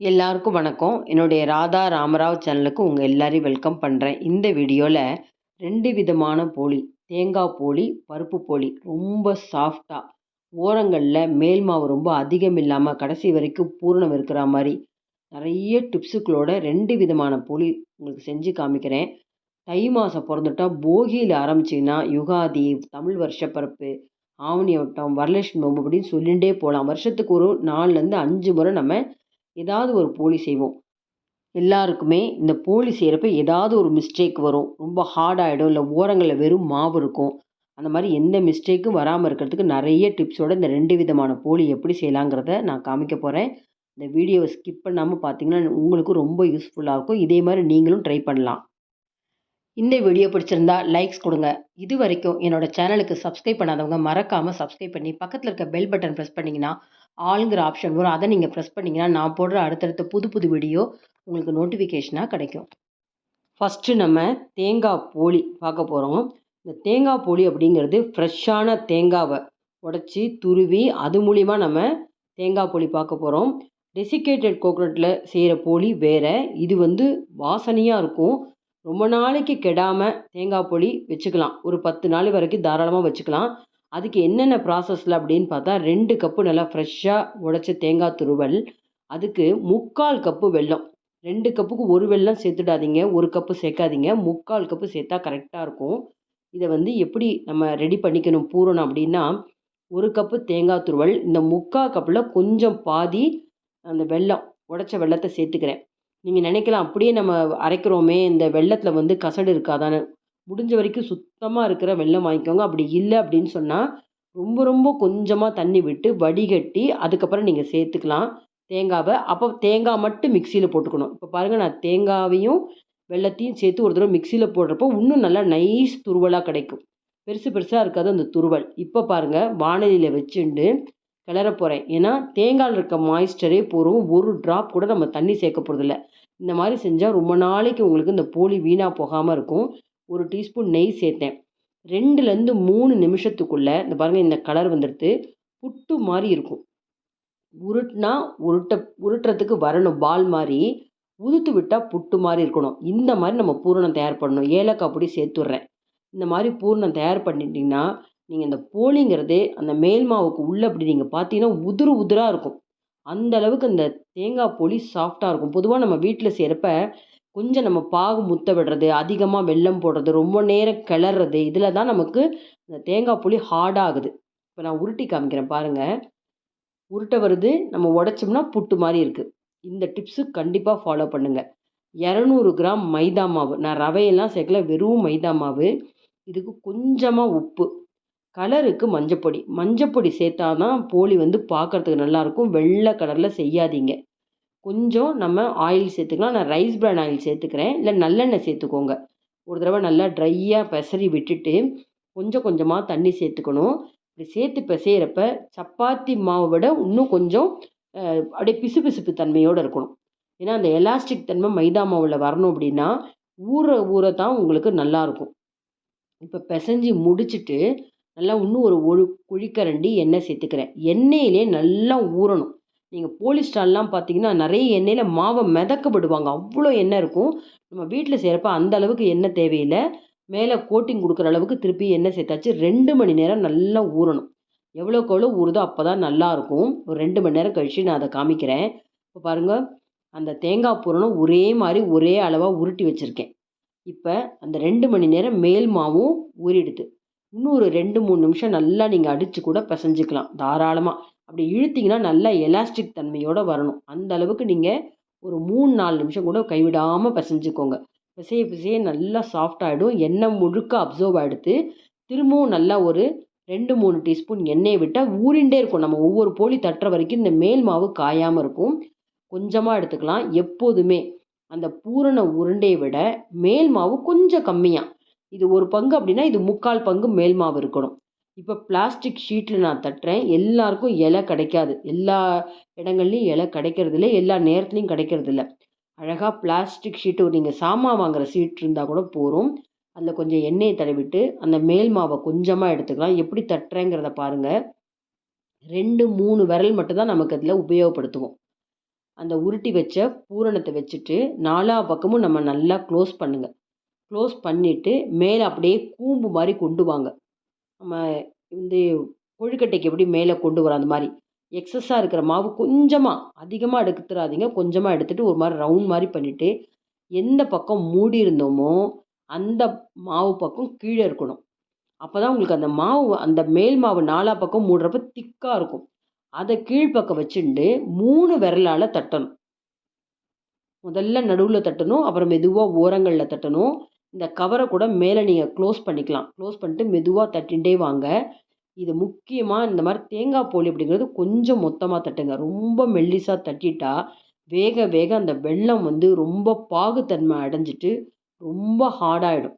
எல்லாருக்கும் வணக்கம். என்னுடைய ராதா ராமராவ் சேனலுக்கு உங்கள் எல்லாரையும் வெல்கம் பண்ணுறேன் இந்த வீடியோவில் ரெண்டு விதமான போளி தேங்காய் போளி பருப்பு போளி ரொம்ப சாஃப்டாக ஓரங்களில் மேல் மாவு ரொம்ப அதிகம் இல்லாமல் கடைசி வரைக்கும் பூரணம் இருக்கிற மாதிரி நிறைய டிப்ஸுக்களோட ரெண்டு விதமான போளி உங்களுக்கு செஞ்சு காமிக்கிறேன். தை மாதம் பிறந்துட்டா போகியில் ஆரம்பிச்சிங்கன்னா யுகாதி தமிழ் வருஷப்பரப்பு ஆவணி வட்டம் வரலட்சுமி நோம்பு அப்படின்னு சொல்லிகிட்டே போகலாம். வருஷத்துக்கு ஒரு நாலுலேருந்து அஞ்சு முறை நம்ம ஏதாவது ஒரு போலி செய்வோம். எல்லாருக்குமே இந்த போலி செய்கிறப்ப ஏதாவது ஒரு மிஸ்டேக் வரும். ரொம்ப ஹார்டாகிடும் இல்லை ஓரங்களில் வெறும் மாவு இருக்கும். அந்த மாதிரி எந்த மிஸ்டேக்கும் வராமல் இருக்கிறதுக்கு நிறைய டிப்ஸோட இந்த ரெண்டு விதமான போலி எப்படி செய்யலாங்கிறத நான் காமிக்க போகிறேன் இந்த வீடியோவை ஸ்கிப் பண்ணாமல் பார்த்தீங்கன்னா உங்களுக்கும் ரொம்ப யூஸ்ஃபுல்லாக இருக்கும். இதே மாதிரி நீங்களும் ட்ரை பண்ணலாம். இந்த வீடியோ பிடிச்சிருந்தா லைக்ஸ் கொடுங்க. இது வரைக்கும் என்னோட சேனலுக்கு சப்ஸ்கிரைப் பண்ணாதவங்க மறக்காமல் சப்ஸ்கிரைப் பண்ணி பக்கத்தில் இருக்க பெல் பட்டன் ப்ரெஸ் பண்ணிங்கன்னா ஆளுங்கிற ஆப்ஷன் வரும். அதை நீங்கள் ப்ரெஸ் பண்ணிங்கன்னா நான் போடுற அடுத்தடுத்த புது புது வீடியோ உங்களுக்கு நோட்டிஃபிகேஷனாக கிடைக்கும். ஃபஸ்ட்டு நம்ம தேங்காய் போலி பார்க்க போகிறோம் இந்த தேங்காய் போலி அப்படிங்கிறது ஃப்ரெஷ்ஷான தேங்காவை உடச்சி துருவி அது மூலிமா நம்ம தேங்காய் போலி பார்க்க போகிறோம் டெசிகேட்டட் கோகோனட்டில் செய்கிற போலி வேறு. இது வந்து வாசனையாக இருக்கும். ரொம்ப நாளைக்கு கெடாமல் தேங்காய் பொடி வச்சுக்கலாம். ஒரு பத்து நாள் வரைக்கும் தாராளமாக வச்சுக்கலாம். அதுக்கு என்னென்ன ப்ராசஸில் அப்படின்னு பார்த்தா ரெண்டு கப்பு நல்லா ஃப்ரெஷ்ஷாக உடச்ச தேங்காய் துருவல் அதுக்கு முக்கால் கப்பு வெல்லம். ரெண்டு கப்புக்கு ஒரு வெல்லம் சேர்த்துடாதீங்க ஒரு கப்பு சேர்க்காதீங்க. முக்கால் கப்பு சேர்த்தா கரெக்டாக இருக்கும். இதை வந்து எப்படி நம்ம ரெடி பண்ணிக்கணும் பூரணம் அப்படின்னா ஒரு கப்பு தேங்காய் துருவல் இந்த முக்கால் கப்பில் கொஞ்சம் பாதி அந்த வெல்லம் உடச்ச வெள்ளத்தை சேர்த்துக்கிறேன். நீங்கள் நினைக்கலாம் அப்படியே நம்ம அரைக்கிறோமே இந்த வெள்ளத்தில் வந்து கசடு இருக்காதான்னு. முடிஞ்ச வரைக்கும் சுத்தமாக இருக்கிற வெள்ளம் வாங்கிக்கோங்க. அப்படி இல்லை அப்படின்னு சொன்னால் ரொம்ப ரொம்ப கொஞ்சமாக தண்ணி விட்டு வடிகட்டி அதுக்கப்புறம் நீங்கள் சேர்த்துக்கலாம் தேங்காவை. அப்போ தேங்காய் மட்டும் மிக்சியில் போட்டுக்கணும். இப்போ பாருங்கள் நான் தேங்காவையும் வெள்ளத்தையும் சேர்த்து ஒரு தடவை மிக்சியில் போடுறப்போ இன்னும் நல்லா நைஸ் துருவலாக கிடைக்கும். பெருசு பெருசாக இருக்காது அந்த துருவல். இப்போ பாருங்கள் வானலியில் வச்சுண்டு கிளற போகிறேன் ஏன்னா தேங்காயில் இருக்க மாய்ஸ்டரே போகிறோம் ஒரு ட்ராப் கூட நம்ம தண்ணி சேர்க்க போகிறதில்ல இந்த மாதிரி செஞ்சால் ரொம்ப நாளைக்கு உங்களுக்கு இந்த போலி வீணாக போகாமல் இருக்கும். ஒரு டீஸ்பூன் நெய் சேர்த்தேன். ரெண்டுலேருந்து மூணு நிமிஷத்துக்குள்ளே இந்த பாருங்கள் இந்த கலர் வந்துடுது புட்டு மாதிரி இருக்கும். உருட்டினா உருட்ட உருட்டுறதுக்கு வரணும் பால் மாதிரி. உதுத்து விட்டால் புட்டு மாதிரி இருக்கணும். இந்த மாதிரி நம்ம பூரணம் தயார் பண்ணணும். ஏலக்காய் பொடி சேர்த்துட்றேன். இந்த மாதிரி பூரணம் தயார் பண்ணிட்டீங்கன்னா நீங்கள் இந்த போலிங்கிறது அந்த மேல் மாவுக்கு உள்ளே அப்படி நீங்கள் பார்த்தீங்கன்னா உதிரு உதிராக இருக்கும். அந்த அளவுக்கு அந்த தேங்காய் பொலி சாஃப்டாக இருக்கும். பொதுவாக நம்ம வீட்டில் செய்கிறப்ப கொஞ்சம் நம்ம பாகு முத்த விடுறது அதிகமாக வெல்லம் போடுறது ரொம்ப நேரம் கிளறது இதில் தான் நமக்கு இந்த தேங்காய் புளி ஹார்டாகுது இப்போ நான் உருட்டி காமிக்கிறேன் பாருங்கள் உருட்டை வருது நம்ம உடச்சோம்னா புட்டு மாதிரி இருக்குது இந்த டிப்ஸு கண்டிப்பாக ஃபாலோ பண்ணுங்கள் இரநூறு கிராம் மைதா மாவு நான் ரவையெல்லாம் சேர்க்கல வெறும் மைதா மாவு. இதுக்கு கொஞ்சமாக உப்பு. கலருக்கு மஞ்சப்பொடி. மஞ்சப்பொடி சேர்த்தா தான் போலி வந்து பார்க்குறதுக்கு நல்லாயிருக்கும். வெள்ளை கலரில் செய்யாதீங்க. கொஞ்சம் நம்ம ஆயில் சேர்த்துக்கலாம். நான் ரைஸ் பிரான் ஆயில் சேர்த்துக்கிறேன். இல்லை நல்லெண்ணெய் சேர்த்துக்கோங்க. ஒரு தடவை நல்லா ட்ரையாக பெசரி விட்டுட்டு கொஞ்சம் கொஞ்சமாக தண்ணி சேர்த்துக்கணும். இப்படி சேர்த்து பிசையிறப்ப சப்பாத்தி மாவை விட இன்னும் கொஞ்சம் அப்படியே பிசு பிசுப்பு தன்மையோடு இருக்கணும். ஏன்னா அந்த எலாஸ்டிக் தன்மை மைதா மாவில் வரணும் அப்படின்னா ஊற ஊற தான் உங்களுக்கு நல்லாயிருக்கும். இப்போ பிசைஞ்சு முடிச்சுட்டு நல்லா இன்னும் ஒரு ஒரு குழிக்கரண்டி எண்ணெய் சேர்த்துக்கிறேன். எண்ணெயிலே நல்லா ஊறணும். நீங்கள் போலி ஸ்டால்லாம் பார்த்தீங்கன்னா நிறைய எண்ணெயில் மாவை மிதக்கப்படுவாங்க. அவ்வளோ எண்ணெய் இருக்கும். நம்ம வீட்டில் செய்கிறப்ப அந்த அளவுக்கு எண்ணெய் தேவையில்லை. மேலே கோட்டிங் கொடுக்குற அளவுக்கு திருப்பி எண்ணெய் சேர்த்தாச்சு. ரெண்டு மணி நேரம் நல்லா ஊறணும். எவ்வளோக்கு எவ்வளோ ஊறுதோ அப்போ தான் நல்லாயிருக்கும் ஒரு ரெண்டு மணி நேரம் கழித்து நான் அதை காமிக்கிறேன். இப்போ பாருங்கள் அந்த தேங்காய் பூரணம் ஒரே மாதிரி ஒரே அளவாக உருட்டி வச்சுருக்கேன். இப்போ அந்த ரெண்டு மணி நேரம் மேல் மாவும் ஊறிடுது. இன்னும் ஒரு ரெண்டு மூணு நிமிஷம் நல்லா நீங்கள் அடித்து கூட பிசைஞ்சிக்கலாம் தாராளமாக அப்படி இழுத்திங்கன்னா நல்லா எலாஸ்டிக் தன்மையோடு வரணும். அந்த அளவுக்கு நீங்கள் ஒரு மூணு நாலு நிமிஷம் கூட கைவிடாமல் பிசைஞ்சுக்கோங்க. பிசைய பிசைய நல்லா சாஃப்ட் ஆகிடும் எண்ணெய் முழுக்க அப்சர்வ் ஆகிடுத்து திரும்பவும் நல்லா ஒரு ரெண்டு மூணு டீஸ்பூன் எண்ணெயை விட்டால் ஊறிண்டே இருக்கும். நம்ம ஒவ்வொரு போலி தட்டுற வரைக்கும் இந்த மேல் மாவு காயாமல் இருக்கும். கொஞ்சமாக எடுத்துக்கலாம். எப்போதுமே அந்த பூரண உருண்டையை விட மேல் மாவு கொஞ்சம் கம்மியாக இது ஒரு பங்கு அப்படின்னா இது முக்கால் பங்கு மேல் மாவு இருக்கணும். இப்போ பிளாஸ்டிக் ஷீட்டில் நான் தட்டுறேன். எல்லாருக்கும் இலை கிடைக்காது. எல்லா இடங்கள்லையும் இலை கிடைக்கிறதில்ல. எல்லா நேரத்துலையும் கிடைக்கிறதில்ல. அழகாக பிளாஸ்டிக் ஷீட்டு நீங்கள் சாமான் வாங்குகிற சீட் இருந்தால் கூட போகும் அதில் கொஞ்சம் எண்ணெயை தடவிட்டு அந்த மேல் மாவை கொஞ்சமாக எடுத்துக்கலாம். எப்படி தட்டுறேங்கிறத பாருங்கள் ரெண்டு மூணு விரல் மட்டும்தான் நமக்கு அதில் உபயோகப்படுத்துவோம். அந்த உருட்டி வச்ச பூரணத்தை வச்சுட்டு நாலா பக்கமும் நம்ம நல்லா க்ளோஸ் பண்ணுங்கள் க்ளோஸ் பண்ணிவிட்டு மேலே அப்படியே கூம்பு மாதிரி கொண்டு வாங்க. நம்ம இந்த கொழுக்கட்டைக்கு எப்படி மேலே கொண்டு வரோம் அந்த மாதிரி. எக்ஸஸாக இருக்கிற மாவு கொஞ்சமாக அதிகமாக எடுத்துடாதீங்க கொஞ்சமாக எடுத்துகிட்டு ஒரு மாதிரி ரவுண்ட் மாதிரி பண்ணிவிட்டு எந்த பக்கம் மூடி இருந்தோமோ அந்த மாவு பக்கம் கீழே இருக்கணும். அப்போ தான் உங்களுக்கு அந்த மாவு அந்த மேல் மாவு நாலா பக்கம் மூடுறப்ப திக்காக இருக்கும். அதை கீழ்ப்பக்கம் வச்சுட்டு மூணு விரலால் தட்டணும். முதல்ல நடுவில் தட்டணும் அப்புறம் மெதுவாக ஓரங்களில் தட்டணும். இந்த கவரை கூட மேலே நீங்கள் க்ளோஸ் பண்ணிக்கலாம். க்ளோஸ் பண்ணிட்டு மெதுவாக தட்டிகிட்டே வாங்க. இது முக்கியமாக இந்த மாதிரி தேங்காய் போலி அப்படிங்கிறது கொஞ்சம் மொத்தமாக தட்டுங்க. ரொம்ப மெல்லிசாக தட்டிட்டா வேக வேக அந்த வெள்ளம் வந்து ரொம்ப பாகுத்தன்மை அடைஞ்சிட்டு ரொம்ப ஹார்டாகிடும்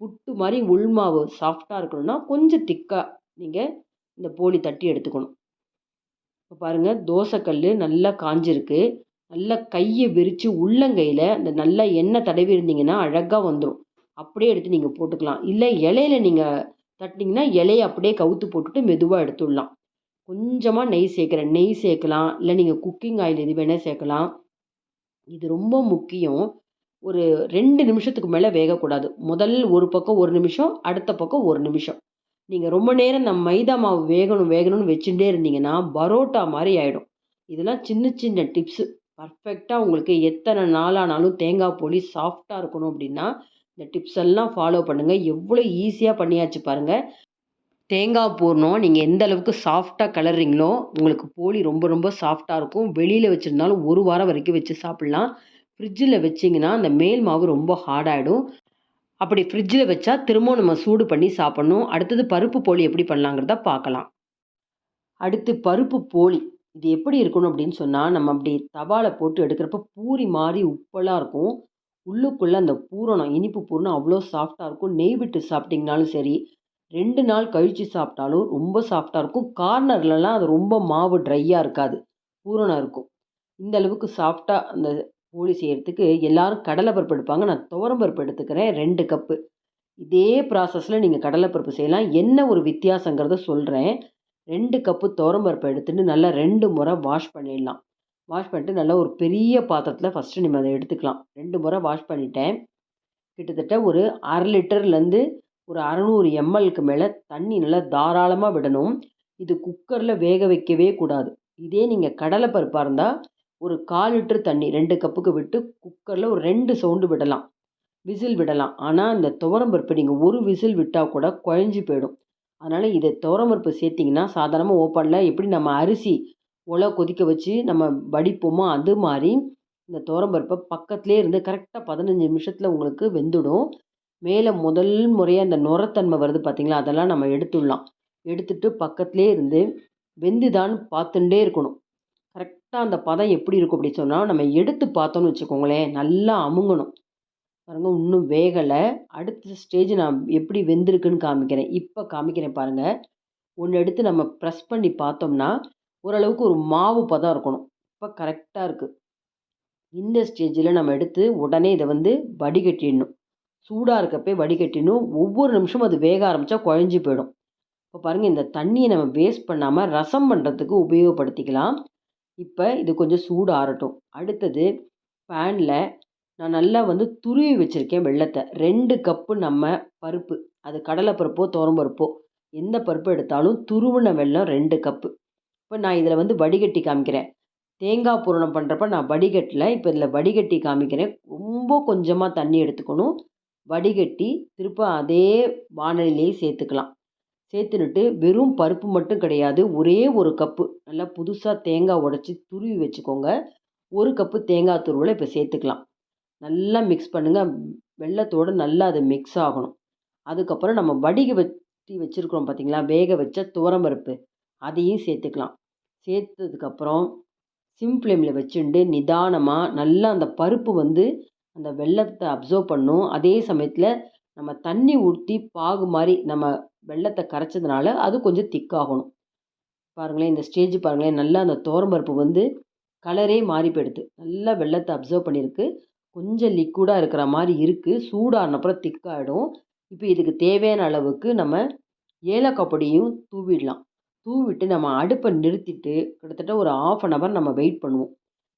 புட்டு மாதிரி உள்மாவு சாஃப்டாக இருக்கணும்னா கொஞ்சம் திக்காக நீங்கள் இந்த போலி தட்டி எடுத்துக்கணும். இப்போ பாருங்கள் தோசைக்கல் நல்லா காஞ்சிருக்கு. நல்லா கையை விரித்து உள்ளங்கையில் அந்த நல்லா எண்ணெய் தடவி இருந்தீங்கன்னா அழகாக வந்துடும் அப்படியே எடுத்து நீங்கள் போட்டுக்கலாம். இல்லை இலையில நீங்கள் தட்டினீங்கன்னா இலையை அப்படியே கவுத்து போட்டுட்டு மெதுவாக எடுத்துடலாம். கொஞ்சமாக நெய் சேர்க்குறேன் நெய் சேர்க்கலாம். இல்லை நீங்கள் குக்கிங் ஆயில் எது வேணால் சேர்க்கலாம். இது ரொம்ப முக்கியம். ஒரு ரெண்டு நிமிஷத்துக்கு மேலே வேகக்கூடாது. முதல் ஒரு பக்கம் ஒரு நிமிஷம் அடுத்த பக்கம் ஒரு நிமிஷம். நீங்கள் ரொம்ப நேரம் இந்த மைதா மாவு வேகணும் வேகணும்னு வச்சுட்டே இருந்தீங்கன்னா பரோட்டா மாதிரி ஆகிடும் இதெல்லாம் சின்ன சின்ன டிப்ஸு பர்ஃபெக்டாக உங்களுக்கு எத்தனை நாளானாலும் தேங்காய் பொடி சாஃப்டாக இருக்கணும் அப்படின்னா இந்த டிப்ஸ் எல்லாம் ஃபாலோ பண்ணுங்கள் எவ்வளோ ஈஸியாக பண்ணியாச்சு பாருங்கள் தேங்காய் பூர்ணம் நீங்கள் எந்த அளவுக்கு சாஃப்டாக கலர்றீங்களோ உங்களுக்கு போலி ரொம்ப ரொம்ப சாஃப்டாக இருக்கும். வெளியில் வச்சுருந்தாலும் ஒரு வாரம் வரைக்கும் வச்சு சாப்பிட்லாம். ஃப்ரிட்ஜில் வச்சிங்கன்னா அந்த மேல் மாவு ரொம்ப ஹார்டாகிடும் அப்படி ஃப்ரிட்ஜில் வச்சா திரும்பவும் நம்ம சூடு பண்ணி சாப்பிட்ணும். அடுத்தது பருப்பு போலி எப்படி பண்ணலாங்கிறத பார்க்கலாம். அடுத்து பருப்பு போலி. இது எப்படி இருக்கணும் அப்படின்னு சொன்னால் நம்ம அப்படி தவாவில் போட்டு எடுக்கிறப்ப பூரி மாதிரி உப்பெல்லாம் இருக்கும். உள்ளுக்குள்ளே அந்த பூரணம் இனிப்பு பூரணம் அவ்வளோ சாஃப்டாக இருக்கும். நெய் விட்டு சாப்பிட்டிங்கனாலும் சரி ரெண்டு நாள் கழித்து சாப்பிட்டாலும் ரொம்ப சாஃப்டாக இருக்கும். கார்னர்லலாம் அது ரொம்ப மாவு ட்ரையாக இருக்காது. பூரணம் இருக்கும். இந்த அளவுக்கு சாஃப்டாக அந்த போலி செய்கிறதுக்கு எல்லோரும் கடலைப்பருப்பு எடுப்பாங்க. நான் துவரம்பருப்பு எடுத்துக்கிறேன் ரெண்டு கப்பு இதே ப்ராசஸில் நீங்கள் கடலைப்பருப்பு செய்யலாம். என்ன ஒரு வித்தியாசங்கிறத சொல்கிறேன் ரெண்டு கப்பு துவரம்பருப்பு எடுத்துகிட்டு நல்லா ரெண்டு முறை வாஷ் பண்ணிடலாம். வாஷ் பண்ணிட்டு நல்லா ஒரு பெரிய பாத்திரத்தில் ஃபஸ்ட்டு நம்ம அதை எடுத்துக்கலாம். ரெண்டு முறை வாஷ் பண்ணிட்டேன். கிட்டத்தட்ட ஒரு அரை லிட்டர்லேருந்து ஒரு அறநூறு எம்எல்க்கு மேலே தண்ணி நல்லா தாராளமாக விடணும். இது குக்கரில் வேக வைக்கவே கூடாது. இதே நீங்கள் கடலை பருப்பாக இருந்தால் ஒரு கால் லிட்டர் தண்ணி ரெண்டு கப்புக்கு விட்டு குக்கரில் ஒரு ரெண்டு சவுண்டு விடலாம். விசில் விடலாம். ஆனால் அந்த துவரம்பருப்பு நீங்கள் ஒரு விசில் விட்டால் கூட குழஞ்சி போயிடும். அதனால் இதை துவரம்பருப்பு சேர்த்திங்கன்னா சாதாரணமாக ஓப்பனில் எப்படி நம்ம அரிசி ஒலை கொதிக்க வச்சு நம்ம வடிப்போமோ அது மாதிரி இந்த துவரம்பருப்பை பக்கத்துலேயே இருந்து கரெக்டாக பதினஞ்சு நிமிஷத்தில் உங்களுக்கு வெந்துடும். மேலே முதல் முறையாக அந்த நுரத்தன்மை வருது பார்த்திங்களா அதெல்லாம் நம்ம எடுத்துடலாம். எடுத்துட்டு பக்கத்துலேயே இருந்து வெந்துதான்னு பார்த்துட்டே இருக்கணும். கரெக்டாக அந்த பதம் எப்படி இருக்கும் அப்படி சொன்னால் நம்ம எடுத்து பார்த்தோன்னு வச்சுக்கோங்களேன் நல்லா அமுங்கணும். பாருங்கள் இன்னும் வேகலை. அடுத்த ஸ்டேஜ் நான் எப்படி வெந்திருக்குன்னு காமிக்கிறேன். இப்போ காமிக்கிறேன் பாருங்கள் ஒன்று எடுத்து நம்ம ப்ரெஸ் பண்ணி பார்த்தோம்னா ஓரளவுக்கு ஒரு மாவு பதம் இருக்கணும். இப்போ கரெக்டாக இருக்குது இந்த ஸ்டேஜில் நம்ம எடுத்து உடனே இதை வந்து வடிகட்டிடணும். சூடாக இருக்கப்பே வடிகட்டிடணும். ஒவ்வொரு நிமிஷமும் அது வேக ஆரம்பித்தா குழஞ்சி போயிடும். இப்போ பாருங்கள் இந்த தண்ணியை நம்ம வேஸ்ட் பண்ணாமல் ரசம் பண்ணுறதுக்கு உபயோகப்படுத்திக்கலாம். இப்போ இது கொஞ்சம் சூடு ஆறட்டும். அடுத்தது பேனில் நான் நல்லா வந்து துருவி வச்சுருக்கேன் வெள்ளத்தை. ரெண்டு கப்பு நம்ம பருப்பு. அது கடலை பருப்போ துவரம்பருப்போ எந்த பருப்பு எடுத்தாலும் துருவின வெல்லம் ரெண்டு கப்பு. இப்போ நான் இதில் வந்து வடிகட்டி காமிக்கிறேன். தேங்காய் பூரணம் பண்ணுறப்ப நான் வடிகட்டில் இப்போ இதில் வடிகட்டி காமிக்கிறேன். ரொம்ப கொஞ்சமாக தண்ணி எடுத்துக்கணும். வடிகட்டி திருப்ப அதே வானலிலேயே சேர்த்துக்கலாம். சேர்த்துனுட்டு வெறும் பருப்பு மட்டும் கிடையாது. ஒரே ஒரு கப்பு நல்லா புதுசாக தேங்காய் உடச்சி துருவி வச்சுக்கோங்க. ஒரு கப்பு தேங்காய் துருவலை இப்போ சேர்த்துக்கலாம். நல்லா மிக்ஸ் பண்ணுங்கள் வெள்ளத்தோடு நல்லா அது மிக்ஸ் ஆகணும். அதுக்கப்புறம் நம்ம வடிக வச்சு வச்சுருக்குறோம் பார்த்தீங்களா வேக வச்ச துவரம்பருப்பு. அதையும் சேர்த்துக்கலாம். சேர்த்ததுக்கப்புறம் சிம் ஃப்ளேமில் வச்சுட்டு நிதானமாக நல்லா அந்த பருப்பு வந்து அந்த வெள்ளத்தை அப்சர்வ் பண்ணும். அதே சமயத்தில் நம்ம தண்ணி ஊற்றி பாகு மாதிரி நம்ம வெள்ளத்தை கரைச்சதுனால அது கொஞ்சம் திக்காகணும் பாருங்களேன் இந்த ஸ்டேஜ் பாருங்களேன் நல்லா அந்த பருப்பு வந்து கலரே மாறி போயிடுது நல்லா வெள்ளத்தை அப்சர்வ் பண்ணியிருக்கு. கொஞ்சம் லிக்விடாக இருக்கிற மாதிரி இருக்குது சூடானப்புறம் திக்காகிடும் இப்போ இதுக்கு தேவையான அளவுக்கு நம்ம ஏலக்காய் பொடியும் தூவிடலாம். தூவிட்டு நம்ம அடுப்பை நிறுத்திட்டு கிட்டத்தட்ட ஒரு ஆஃப் அன் ஹவர் நம்ம வெயிட் பண்ணுவோம்.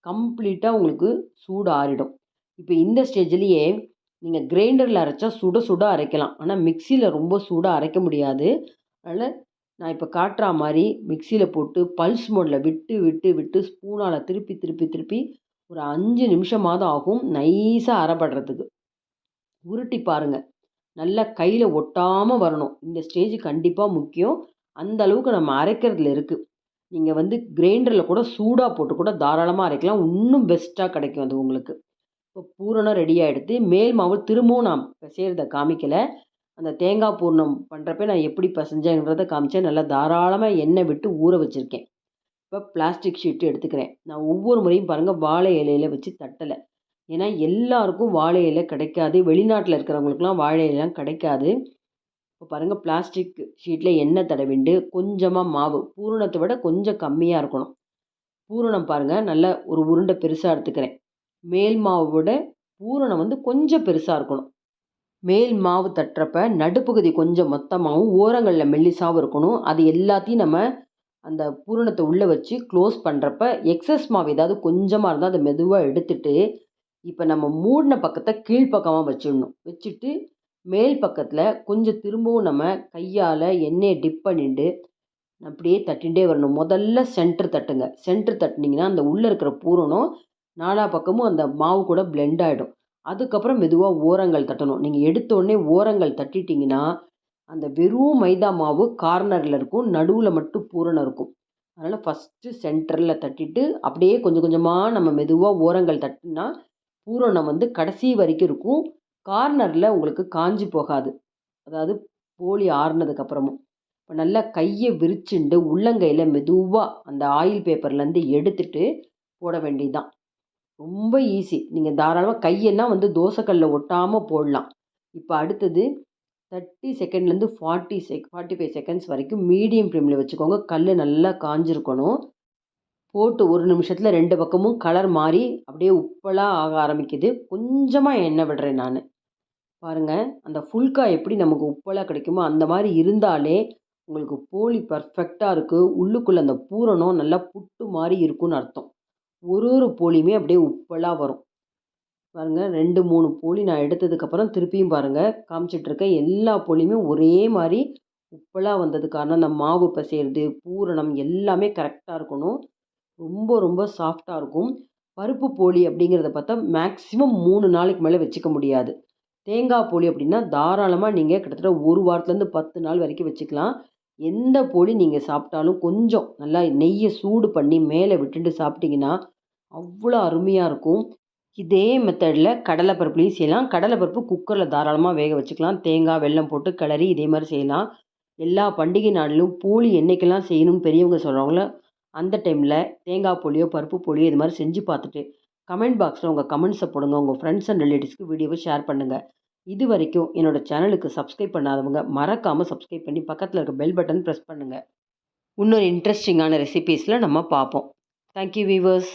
கம்ப்ளீட்டாக உங்களுக்கு சூடு ஆறிடும். இப்போ இந்த ஸ்டேஜ்லேயே நீங்கள் கிரைண்டரில் அரைச்சா சுட சுட அரைக்கலாம். ஆனால் மிக்சியில் ரொம்ப சூடாக அரைக்க முடியாது. அதனால் நான் இப்போ காட்டுற மாதிரி மிக்சியில் போட்டு பல்ஸ் மோடில் விட்டு விட்டு விட்டு ஸ்பூனால் திருப்பி திருப்பி திருப்பி ஒரு அஞ்சு நிமிஷமாவது ஆகும் நைஸாக அரைப்படுறதுக்கு உருட்டி பாருங்கள் நல்லா கையில் ஒட்டாமல் வரணும். இந்த ஸ்டேஜ் கண்டிப்பாக முக்கியம். அந்த அளவுக்கு நம்ம அரைக்கிறதுல இருக்குது நீங்கள் வந்து கிரைண்டரில் கூட சூடாக போட்டு கூட தாராளமாக அரைக்கலாம். இன்னும் பெஸ்ட்டாக கிடைக்கும் அது உங்களுக்கு. இப்போ பூரணம் ரெடி ஆகிடுது மேல் மாவு திரும்பவும் நான் செய்கிறத காமிக்கலை. அந்த தேங்காய் பூர்ணம் பண்ணுறப்ப நான் எப்படி பிசைஞ்சேங்கிறத காமிச்சேன். நல்லா தாராளமாக எண்ணெய் விட்டு ஊற வச்சுருக்கேன். இப்போ பிளாஸ்டிக் ஷீட்டு எடுத்துக்கிறேன். நான் ஒவ்வொரு முறையும் பாருங்கள் வாழை இலையில் வச்சு தட்டலை. ஏன்னா எல்லாருக்கும் வாழை இலை கிடைக்காது. வெளிநாட்டில் இருக்கிறவங்களுக்குலாம் வாழை இலைலாம் கிடைக்காது. இப்போ பாருங்கள் பிளாஸ்டிக் ஷீட்டில் எண்ணெய் தடவிண்டு கொஞ்சமாக மாவு பூரணத்தை விட கொஞ்சம் கம்மியாக இருக்கணும். பூரணம் பாருங்கள் நல்ல ஒரு உருண்டை பெருசாக எடுத்துக்கிறேன். மேல் மாவை விட பூரணம் வந்து கொஞ்சம் பெருசாக இருக்கணும். மேல் மாவு தட்டுறப்ப நடுப்பகுதி கொஞ்சம் மொத்தமாகவும் ஓரங்களில் மெல்லிசாகவும் இருக்கணும். அது எல்லாத்தையும் நம்ம அந்த பூரணத்தை உள்ளே வச்சு க்ளோஸ் பண்ணுறப்ப எக்ஸஸ் மாவு ஏதாவது கொஞ்சமாக இருந்தால் அதை மெதுவாக எடுத்துட்டு இப்போ நம்ம மூடின பக்கத்தை கீழ்ப்பக்கமாக வச்சிடணும். வச்சுட்டு மேல் பக்கத்தில் கொஞ்சம் திரும்பவும் நம்ம கையால் எண்ணெயை டிப் பண்ணிட்டு அப்படியே தட்டிகிட்டே வரணும். முதல்ல சென்டர் தட்டுங்க. சென்டர் தட்டினீங்கன்னா அந்த உள்ளே இருக்கிற பூரணம் நாலா பக்கமும் அந்த மாவு கூட பிளெண்ட் ஆகிடும் அதுக்கப்புறம் மெதுவாக ஓரங்கள் தட்டணும். நீங்கள் எடுத்தோடனே ஓரங்கள் தட்டிட்டிங்கன்னா அந்த வெறும் மைதா மாவு கார்னரில் இருக்கும். நடுவில் மட்டும் பூரணம் இருக்கும். அதனால் ஃபஸ்ட்டு சென்டரில் தட்டிட்டு அப்படியே கொஞ்சம் கொஞ்சமாக நம்ம மெதுவாக ஓரங்கள் தட்டினா பூரணம் வந்து கடைசி வரைக்கும் இருக்கும். கார்னரில் உங்களுக்கு காஞ்சி போகாது. அதாவது போலி ஆறுனதுக்கப்புறமும். இப்போ நல்லா கையை விரிச்சுண்டு உள்ளங்கையில் மெதுவாக அந்த ஆயில் பேப்பர்லேருந்து எடுத்துட்டு போட வேண்டியதுதான். ரொம்ப ஈஸி நீங்கள் தாராளமாக கையெல்லாம் வந்து தோசைக்கல்லில் ஒட்டாமல் போடலாம். இப்போ அடுத்தது thirty செகண்ட்லேருந்து forty sec forty five seconds வரைக்கும் மீடியம் ஃப்ளேமில் வச்சுக்கோங்க. கல் நல்லா காஞ்சிருக்கணும். போட்டு ஒரு நிமிஷத்தில் ரெண்டு பக்கமும் கலர் மாறி அப்படியே உப்பலாக ஆக ஆரம்பிக்குது. கொஞ்சமாக எண்ணெய் விடுறேன் நான். பாருங்கள் அந்த ஃபுல்கா எப்படி நமக்கு உப்பலாக கிடைக்குமோ அந்த மாதிரி இருந்தாலே உங்களுக்கு போலி பர்ஃபெக்டாக இருக்குது உள்ளுக்குள்ளே அந்த பூரணம் நல்லா புட்டு மாதிரி இருக்கும்னு அர்த்தம். ஒரு ஒரு போலியுமே அப்படியே உப்பலாக வரும். பாருங்கள் ரெண்டு மூணு போலி நான் எடுத்ததுக்கப்புறம் திருப்பியும் பாருங்கள் காமிச்சிட்ருக்கேன் எல்லா போலியுமே ஒரே மாதிரி உப்பலாக வந்தது காரணம் அந்த மாவு பிசையிறது பூரணம் எல்லாமே கரெக்டாக இருக்கணும். ரொம்ப ரொம்ப சாஃப்டாக இருக்கும். பருப்பு போலி அப்படிங்கிறத பார்த்தா மேக்ஸிமம் மூணு நாளைக்கு மேலே வச்சுக்க முடியாது. தேங்காய் போலி அப்படின்னா தாராளமாக நீங்கள் கிட்டத்தட்ட ஒரு வாரத்துலேருந்து பத்து நாள் வரைக்கும் வச்சுக்கலாம். எந்த போலி நீங்கள் சாப்பிட்டாலும் கொஞ்சம் நல்லா நெய்யை சூடு பண்ணி மேலே விட்டுட்டு சாப்பிட்டிங்கன்னா அவ்வளோ அருமையாக இருக்கும். இதே மெத்தடில் கடலைப்பருப்புலையும் செய்யலாம். கடலைப்பருப்பு குக்கரில் தாராளமாக வேக வச்சுக்கலாம். தேங்காய் வெல்லம் போட்டு கிளறி இதே மாதிரி செய்யலாம். எல்லா பண்டிகை நாளிலும் போலி என்றைக்கெல்லாம் செய்யணும்னு பெரியவங்க சொல்கிறவங்கள அந்த டைமில் தேங்காய் போலியோ பருப்பு போலியோ இது மாதிரி செஞ்சு பார்த்துட்டு கமெண்ட் பாக்ஸில் உங்கள் கமெண்ட்ஸை போடுங்க. உங்கள் ஃப்ரெண்ட்ஸ் அண்ட் ரிலேட்டிவ்ஸ்க்கு வீடியோவை ஷேர் பண்ணுங்கள் இது வரைக்கும் என்னோடய சேனலுக்கு சப்ஸ்கிரைப் பண்ணாதவங்க மறக்காமல் சப்ஸ்கிரைப் பண்ணி பக்கத்தில் இருக்க பெல் பட்டன் ப்ரெஸ் பண்ணுங்கள் இன்னொரு இன்ட்ரெஸ்டிங்கான ரெசிபீஸில் நம்ம பார்ப்போம். Thank you viewers